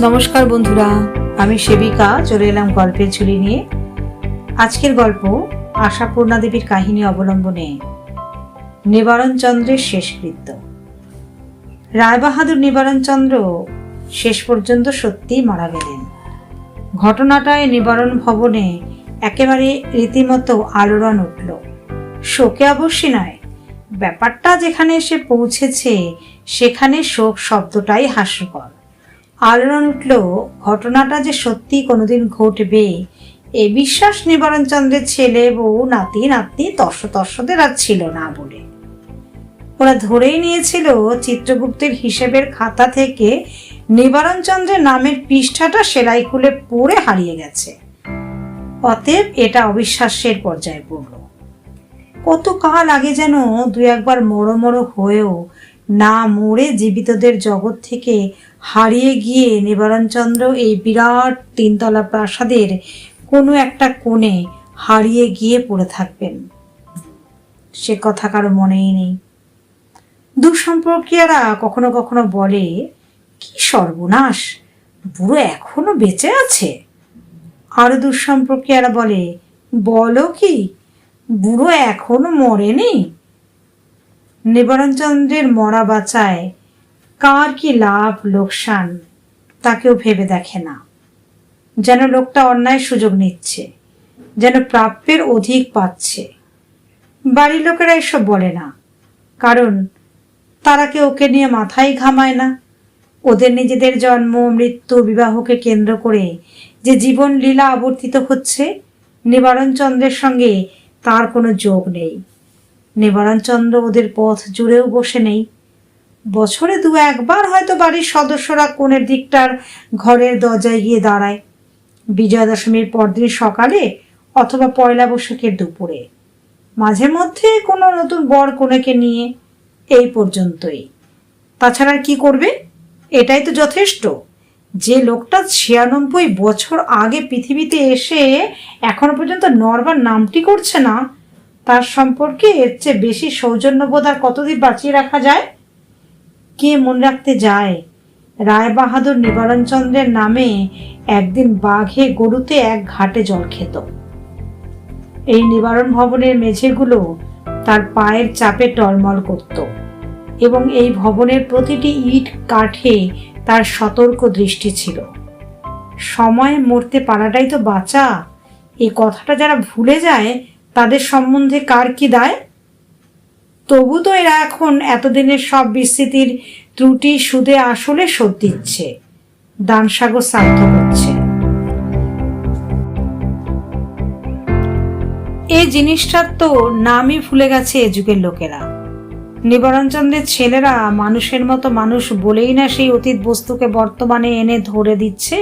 নমস্কার বন্ধুরা, আমি সেবিকা, চলে এলাম গল্পের ঝুলি নিয়ে। আজকের গল্প আশাপূর্ণা দেবীর কাহিনী অবলম্বনে নিবারণ চন্দ্রের শেষকৃত্য। রায়বাহাদুর নিবারণ চন্দ্র শেষ পর্যন্ত সত্যিই মারা গেলেন। ঘটনাটায় নিবারণ ভবনে একেবারে রীতিমতো আলোড়ন উঠল। শোকে অবশ্যই নয়, ব্যাপারটা যেখানে এসে পৌঁছেছে, সেখানে শোক শব্দটাই হাস্যকর। আলোড়ন উঠল, ঘটনাটা যে সত্যি কোনোদিন ঘটবে? এ বিশ্বাস নিবারণ চন্দ্রের ছেলে বউ, নাতি, নাতনি তর্স তর্সদের আর ছিল না বলে। ওরা ধরেই নিয়েছিল চিত্রগুপ্তের হিসেবের খাতা থেকে নিবারণ চন্দ্রের নামের পৃষ্ঠাটা সেলাই খুলে পড়ে হারিয়ে গেছে। অতএব এটা অবিশ্বাসের পর্যায়ে পড়ল। কত কাল আগে যেন দু একবার মোড়ো মোড়ো হয়েও না মরে জীবিতদের জগৎ থেকে হারিয়ে গিয়ে নিবারণচন্দ্র এই বিরাট তিনতলা প্রাসাদের কোনো একটা কোণে হারিয়ে গিয়ে পড়ে থাকবেন। সে কথা কারও মনেই নেই। দুঃসম্পর্কীয়রা কখনো কখনো বলে, কি সর্বনাশ, বুড়ো এখনও বেঁচে আছে? আরও দুঃসম্পর্কীয়রা বলে, বলো কি, বুড়ো এখনও মরেনি? নিবারণচন্দ্রের মরা বাঁচায়। কার কি লাভ, লোকসান, তাকেও ভেবে দেখে না। যেন লোকটা অন্যায় সুযোগ নিচ্ছে, যেন প্রাপ্যের অধিক পাচ্ছে। বাড়ির লোকেরা এসব বলে না, কারণ তারা কে ওকে নিয়ে মাথাই ঘামায় না। ওদের নিজেদের জন্ম, মৃত্যু, বিবাহকে কেন্দ্র করে যে জীবন লীলা আবর্তিত হচ্ছে নিবারণ চন্দ্রের সঙ্গে তার কোনো যোগ নেই। নিবারণ চন্দ্র ওদের পথ জুড়েও বসে নেই। বছরে দু একবার হয়তো বাড়ির সদস্যরা কোণের দিকটার ঘরের দরজায় গিয়ে দাঁড়ায়। বিজয়া দশমীর পরদিন সকালে অথবা পয়লা বৈশাখের দুপুরে। মাঝে মধ্যে কোনো নতুন বর কনেকে নিয়ে, এই পর্যন্তই। তাছাড়া কি করবে? এটাই তো যথেষ্ট। যে লোকটা ছিয়ানব্বই বছর আগে পৃথিবীতে এসে এখনও পর্যন্ত নরবার নামটি করছে না তার সম্পর্কে এর চেয়ে বেশি সৌজন্যবোধ আর কতদিন বাঁচিয়ে রাখা যায়? কে মনে রাখতে যায়? রায় বাহাদুর নিবারণ চন্দ্রের নামে একদিন বাঘে গরুতে এক ঘাটে জল খেত। এই নিবারণ ভবনের মেঝেগুলো তার পায়ের চাপে টলমল করত এবং এই ভবনের প্রতিটি ইট কাঠে তার সতর্ক দৃষ্টি ছিল। সময়ে মরতে পারাটাই তো বাঁচা। এই কথাটা যারা ভুলে যায় তাদের সম্বন্ধে কার কি দায়? তবু তো এরা এখন এতদিনের সব বিস্তৃতির ত্রুটি সুদে আসলে শোধ দিচ্ছে। দানসাগর শ্রাদ্ধ করছে এই জিনিসটার তো নামই ভুলে গেছে এ যুগের লোকেরা। নিবারণচন্দ্রের ছেলেরা মানুষের মতো মানুষ বলেই না সেই অতীত বস্তুকে বর্তমানে এনে ধরে দিচ্ছে?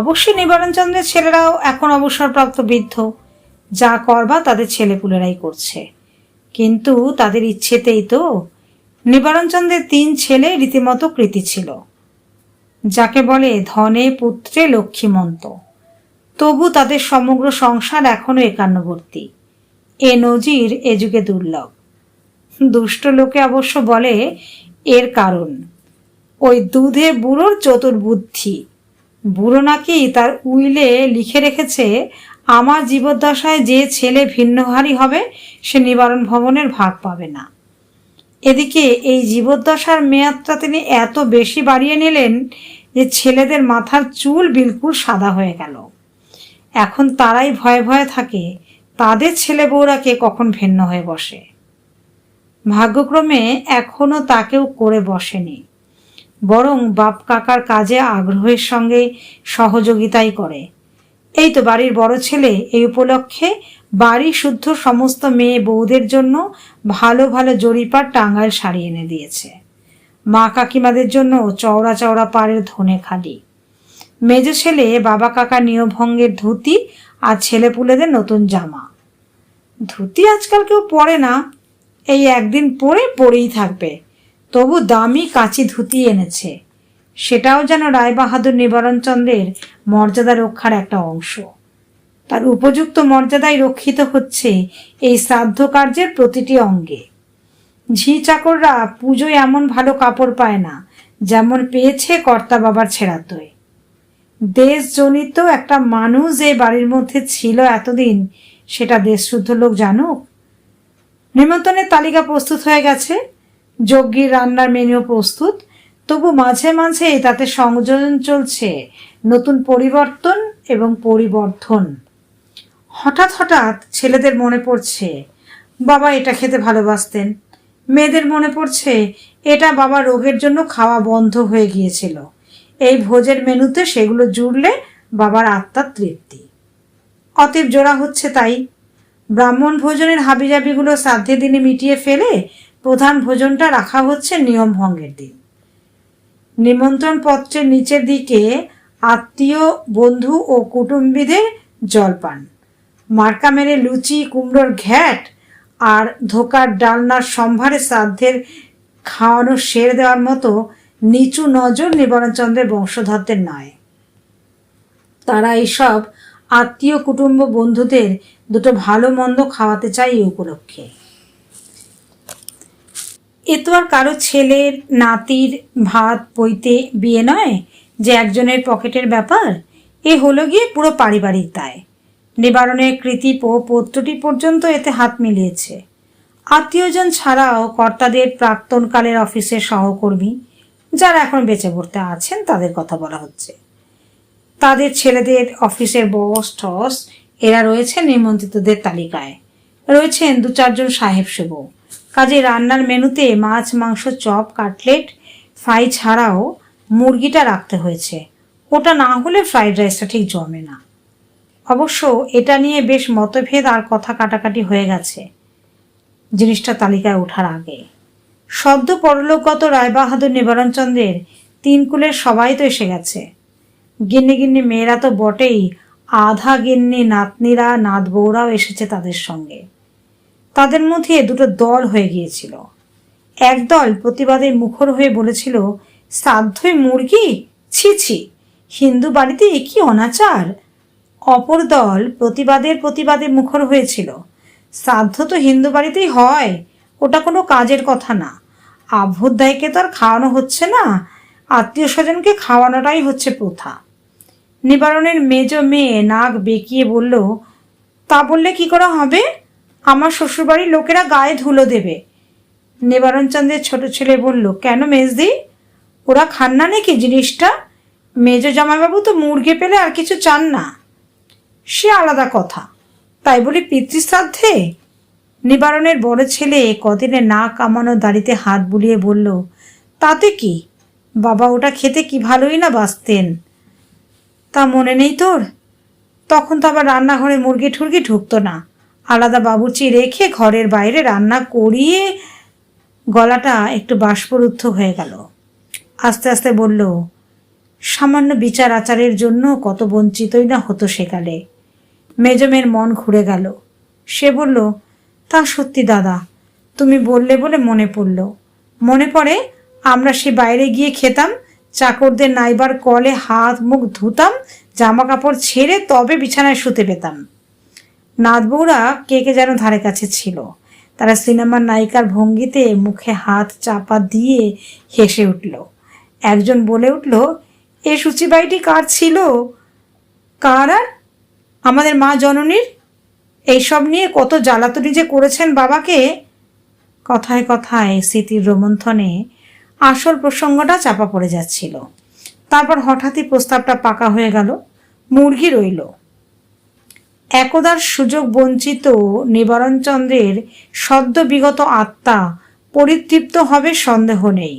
অবশ্যই নিবারণচন্দ্রের ছেলেরাও এখন অবসরপ্রাপ্ত বৃদ্ধ। যা করবা তাদের ছেলেপুলেরাই করছে। কিন্তু তাদের ইচ্ছেতেই তো নিবারণচন্দ্রের তিন ছেলে রীতিমতো কৃতি ছিল। যাকে বলে ধনে পুত্রে লক্ষ্মীমন্ত। তবু তাদের সমগ্র সংসার এখনও একান্নবর্তী। এ নজির এ যুগে দুর্লভ। দুষ্ট লোকে অবশ্য বলে এর কারণ। ওই দুধে বুড়োর চতুর্বুদ্ধি। বুড়ো নাকি তার উইলে লিখে রেখেছে আমার জীবদ্দশায় যে ছেলে ভিন্নহারী হবে, সে নিবারণ ভবনের ভাগ পাবে না। এদিকে এই জীবদ্দশার মেয়াদটা তিনি এত বেশি বাড়িয়ে নিলেন যে ছেলেদের মাথার চুল বিলকুল সাদা হয়ে গেল। এখন তারাই ভয়ে ভয়ে থাকে, তাদের ছেলে বউরাকে কখন ভিন্ন হয়ে বসে? ভাগ্যক্রমে এখনও তাকেও করে বসেনি। বরং বাপ কাকার কাজে আগ্রহের সঙ্গে সহযোগিতাই করে। এই তো বাড়ির বড় ছেলে এই উপলক্ষে বাড়ি শুদ্ধ সমস্ত মেয়ে বউদের জন্য ভালো ভালো জরিপার টাঙ্গাইল শাড়ি এনে দিয়েছে। মা কাকিমাদের জন্য চওড়া চওড়া পাড়ের ধনে খালি। মেজ ছেলে, বাবা কাকা নিয়মভঙ্গের ধুতি আর ছেলেপুলেদের নতুন জামা। ধুতি আজকাল কেউ পরে না, এই একদিন পরে পরেই থাকবে। তবু দামি কাঁচি ধুতি এনেছে। সেটাও যেন রায়বাহাদুর নিবারণচন্দ্রের মর্যাদা রক্ষার একটা অংশ। তার উপযুক্ত মর্যাদায় রক্ষিত হচ্ছে এই শ্রাদ্ধ কার্যের প্রতিটি অঙ্গে। ঝি চাকররা পুজোয় এমন ভালো কাপড় পায় না, যেমন পেয়েছে কর্তা বাবার ছেড়াতই দেশজনিত একটা মানুষ যে বাড়ির মধ্যে ছিল এতদিন, সেটা দেশশুদ্ধ লোক জানুক? নিমন্ত্রণের তালিকা প্রস্তুত হয়ে গেছে, যজ্ঞীর রান্নার মেনুও প্রস্তুত তবু মাঝে মাঝে তাতে সংযোজন চলছে। নতুন পরিবর্তন এবং পরিবর্ধন। হঠাৎ হঠাৎ ছেলেদের মনে পড়ছে, বাবা এটা খেতে ভালোবাসতেন। মেয়েদের মনে পড়ছে, এটা বাবা রোগের জন্য খাওয়া বন্ধ হয়ে গিয়েছিল। এই ভোজের মেনুতে সেগুলো জুড়লে বাবার আত্মার তৃপ্তি। অতএব জোড়া হচ্ছে তাই। ব্রাহ্মণ ভোজনের হাবিজাবিগুলো শ্রাদ্ধের দিনে মিটিয়ে ফেলে প্রধান ভোজনটা রাখা হচ্ছে নিয়ম ভঙ্গের দিন। নিমন্ত্রণ পত্রের নিচের দিকে আত্মীয়, বন্ধু ও কুটুম্বীদের জলপান। মার্কা মেরে লুচি, কুমড়োর ঘ্যাট আর ধোকার ডালনার সম্ভারে শ্রাদ্ধের খাওয়ানো সেরে দেওয়ার মতো নিচু নজর নিবারণচন্দ্রের বংশধরদের নয়। তারা এইসব আত্মীয়, কুটুম্ব বন্ধুদের দুটো ভালো মন্দ খাওয়াতে চায় এই উপলক্ষে। এ তো আর কারও ছেলের, নাতির ভাত বইতে বিয়ে নয় যে একজনের পকেটের ব্যাপার? এ হলো গিয়ে পুরো পারিবারিক দায়। নিবারণের কৃতি ও পত্রটি পর্যন্ত এতে হাত মিলিয়েছে। আত্মীয়জন ছাড়াও কর্তাদের প্রাক্তনকালের অফিসের সহকর্মী, যারা এখন বেঁচে পড়তে আছেন, তাদের কথা বলা হচ্ছে। তাদের ছেলেদের অফিসের বস টস এরা রয়েছে নিমন্ত্রিতদের তালিকায়। রয়েছেন দু চারজন সাহেব সেবক। কাজে রান্নার মেনুতে মাছ, মাংস, চপ, কাটলেট, ফ্রাই ছাড়াও মুরগিটা রাখতে হয়েছে। ওটা না হলে ফ্রাইড রাইসটা ঠিক জমে না। অবশ্য এটা নিয়ে বেশ মতভেদ আর কথা কাটাকাটি হয়ে গেছে জিনিসটা তালিকায় ওঠার আগে। সদ্য পরলোকগত রায়বাহাদুর নিবারণচন্দ্রের তিন কুলের সবাই তো এসে গেছে। গিন্নি গিন্নি মেয়েরা তো বটেই, আধা গিন্নি নাতনিরা নাত বউরাও এসেছে তাদের সঙ্গে। তাদের মধ্যে দুটো দল হয়ে গিয়েছিল। একদল প্রতিবাদে মুখর হয়ে বলেছিল শ্রাদ্ধই মুরগি? ছি ছি, হিন্দু বাড়িতে এ কি অনাচার? অপর দল প্রতিবাদের প্রতিবাদে মুখর হয়েছিল শ্রাদ্ধ তো হিন্দু বাড়িতেই হয়, ওটা কোনো কাজের কথা না। আভ্যুদায়কে তো আর খাওয়ানো হচ্ছে না আত্মীয় স্বজনকে খাওয়ানোটাই হচ্ছে প্রথা। নিবারণের মেজ মেয়ে নাক বেঁকিয়ে বলল, তা বললে কি করা হবে? আমার শ্বশুরবাড়ির লোকেরা গায়ে ধুলো দেবে। নিবারণচন্দ্রের ছোট ছেলে বলল, কেন মেজদি? ওরা খান না নাকি জিনিসটা? মেজ জামাইবাবু তো মুরগে পেলে আর কিছু চান না। সে আলাদা কথা। তাই বলি পিতৃশ্রাদ্ধে? নিবারণের বড় ছেলে কদিনে না কামানো দাড়িতে হাত বুলিয়ে বলল, তাতে কি? বাবা ওটা খেতে কি ভালোই না বাঁচতেন? তা মনে নেই তোর? তখন তো আবার রান্নাঘরে মুরগি ঠুরগি ঢুকতো না। আলাদা বাবুচি রেখে ঘরের বাইরে রান্না করিয়ে গলাটা একটু বাষ্পরুদ্ধ হয়ে গেল। আস্তে আস্তে বলল, সামান্য বিচার আচারের জন্য কত বঞ্চিতই না হতো সেকালে মেজমের মন ঘুরে গেল। সে বলল, তা সত্যি দাদা, তুমি বললে বলে মনে পড়ল। মনে পড়ে আমরা সে বাইরে গিয়ে খেতাম, চাকরদের নাইবার কলে হাত মুখ ধুতাম জামা কাপড় ছেড়ে তবে বিছানায় শুতে পেতাম। নাতবউরা কে কে যেন ধারে কাছে ছিল। তারা সিনেমার নায়িকার ভঙ্গিতে মুখে হাত চাপা দিয়ে হেসে উঠল। একজন বলে উঠল, এ সূচিবাইটি কার ছিল? কার আর? আমাদের মা জননীর? এইসব নিয়ে কত জ্বালাতনি যে করেছেন বাবাকে? কথায় কথায় স্মৃতির রোমন্থনে আসল প্রসঙ্গটা চাপা পড়ে যাচ্ছিল। তারপর হঠাৎই প্রস্তাবটা পাকা হয়ে গেল, মুরগি রইল। একদার সুযোগ বঞ্চিত নিবারণচন্দ্রের সদ্য বিগত আত্মা পরিতৃপ্ত হবে সন্দেহ নেই।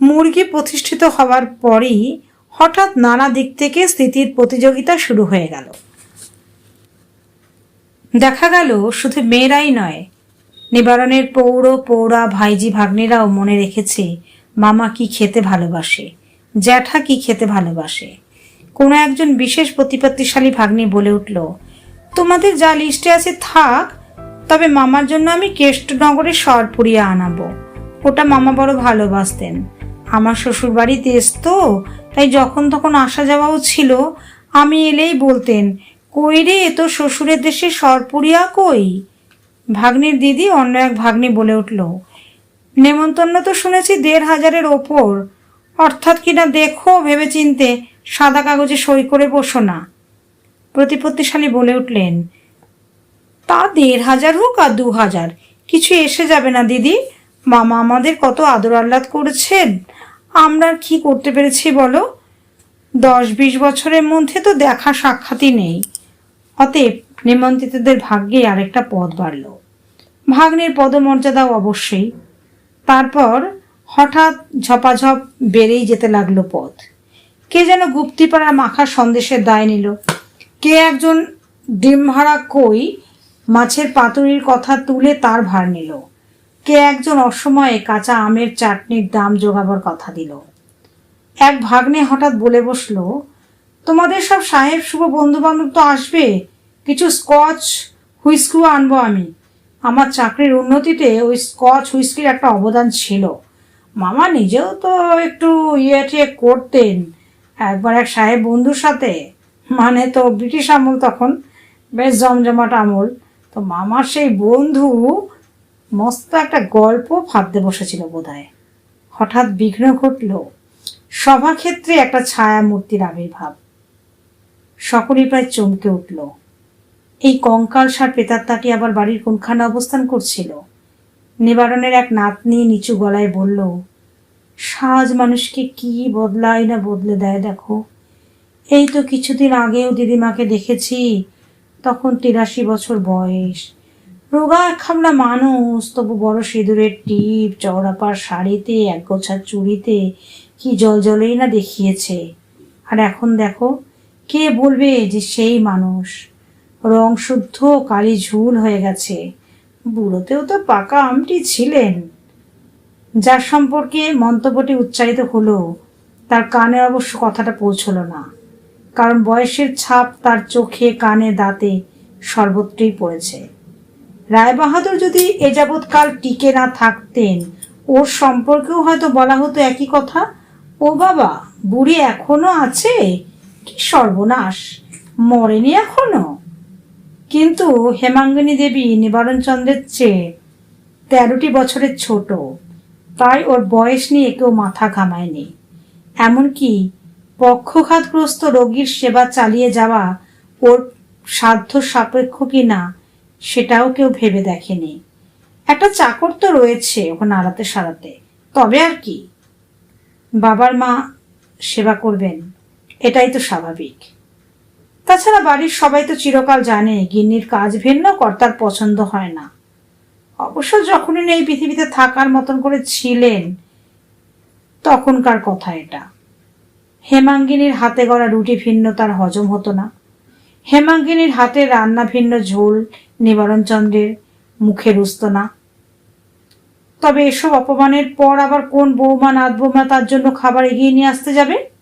মুরগি প্রতিষ্ঠিত হওয়ার পরই হঠাৎ নানা দিক থেকে স্থিতির প্রতিযোগিতা শুরু হয়ে গেল। দেখা গেল শুধু মেয়েরাই নয়, নিবারণের পৌর, পৌরা, ভাইজি, ভাগ্নেরাও মনে রেখেছে, মামা কি খেতে ভালোবাসে, জ্যাঠা কি খেতে ভালোবাসে। কোনো একজন বিশেষ প্রতিপত্তিশালী ভাগ্নি বলে উঠল, তোমাদের যা লিস্টে আছে থাক, তবে মামার জন্য আমি কেষ্টনগরে সর পুড়িয়ে আনাবো। ওটা মামা বড় ভালোবাসতেন। আমার শ্বশুর বাড়ি দেশ তো তাই যখন তখন আসা যাওয়াও ছিল। আমি এলেই বলতেন, কই রে তো শ্বশুরের দেশে সরপুরিয়া কই? ভাগ্নির দিদি অন্য এক ভাগ্নি বলে উঠল, নেমন্তন্ন তো শুনেছি দেড় হাজারের ওপর। অর্থাৎ কিনা দেখো ভেবে চিনতে সাদা কাগজে সই করে বসো না। প্রতিপত্তিশালী বলে উঠলেন, তা দেড় হাজার হোক আর দু হাজার। কিছু এসে যাবে না, দিদি। মামা আমাদের কত আদর আহ্লাদ করেছেন। আমরা কি করতে পেরেছি বলো? দশ বিশ বছরের মধ্যে তো দেখা সাক্ষাৎই নেই। অতএব নিমন্ত্রিতদের ভাগ্যে আরেকটা পদ বাড়ল। ভাগ্নের পদমর্যাদাও অবশ্যই। তারপর হঠাৎ ঝপাঝপ বেড়েই যেতে লাগল পথ। কে যেন গুপ্তিপাড়া মাখা সন্দেশের দায় নিল? কে একজন ডিম ভাড়া কই মাছের পাতুরির কথা তুলে তার ভার নিল? কে একজন অসময়ে কাঁচা আমের চাটনির দাম জোগাবার কথা দিল? এক ভাগ্নে হঠাৎ বলে বসল, তোমাদের সব সাহেব শুভ বন্ধু বান্ধব তো আসবে। কিছু স্কচ হুইস্কু আনব আমি। আমার চাকরির উন্নতিতে ওই স্কচ হুইস্কির একটা অবদান ছিল। মামা নিজেও তো একটু ইয়ে করতেন। একবার এক সাহেব বন্ধুর সাথে মানে তো ব্রিটিশ আমল তখন, বেশ জমজমাট আমল। তো মামার সেই বন্ধু মস্ত একটা গল্প ফাঁদতে বসেছিল বোধহয়। হঠাৎ বিঘ্ন ঘটল। সভাক্ষেত্রে একটা ছায়া মূর্তির আবির্ভাব। সকলেই প্রায় চমকে উঠল। এই কঙ্কাল সার প্রেতাত্মাটি আবার বাড়ির কোনখানে অবস্থান করছিল? নিবারণের এক নাতনি নিচু গলায় বলল সাজ মানুষকে কি বদলায় না বদলে দেয় দেখো। এই তো কিছুদিন আগেও দিদিমাকে দেখেছি, তখন তিরাশি বছর বয়স। রোগা খামলা মানুষ, তবু বড় সিঁদুরের টিপ, চওড়াপার শাড়িতে, এক গোছা চুড়িতে, কি জল জলেই না দেখিয়েছে। আর এখন দেখো, কে বলবে যে সেই মানুষ? রং শুদ্ধ, কালি ঝুল হয়ে গেছে। বুড়োতেও তো পাকা আমটি ছিলেন। যার সম্পর্কে মন্তব্যটি উচ্চারিত হলো তার কানে অবশ্য কথাটা পৌঁছলো না। কারণ বয়সের ছাপ তার চোখে, কানে, দাঁতে সর্বত্রই পড়েছে। রায়বাহাদুর যদি এ যাবৎকাল টিকে না থাকতেন, ওর সম্পর্কেও হয়তো বলা হতো একই কথা, ও বাবা, বুড়ি এখনও আছে? কি সর্বনাশ, মরেনি এখনও? কিন্তু হেমাঙ্গিনী দেবী নিবারণ চন্দ্রের চেয়ে তেরোটি বছরের ছোট। তাই ওর বয়স নিয়ে কেউ মাথা ঘামায়নি। এমনকি পক্ষঘাতগ্রস্ত রোগীর সেবা চালিয়ে যাওয়া ওর সাধ্য সাপেক্ষ কি না সেটাও কেউ ভেবে দেখেনি। একটা চাকর তো রয়েছে ওখানে আড়াতে সারাতে তবে আর কি। বাবার মা সেবা করবেন, এটাই তো স্বাভাবিক। তাছাড়া বাড়ির সবাই তো চিরকাল জানে, গিন্নির কাজ ভিন্ন, কর্তার পছন্দ হয় না। অবশ্য যখনই এই পৃথিবীতে থাকার মতন করে ছিলেন, তখনকার কথা এটা। হেমাঙ্গিনীর হাতে গড়া রুটি ভিন্ন, তার হজম হতো না। হেমাঙ্গিনীর হাতে রান্না ভিন্ন, ঝোল নিবারণচন্দ্রের মুখে রুস্ত না। তবে এসব অপমানের পর আবার কোন বৌমা নাত বৌমা তার জন্য খাবার এগিয়ে নিয়ে আসতে যাবে?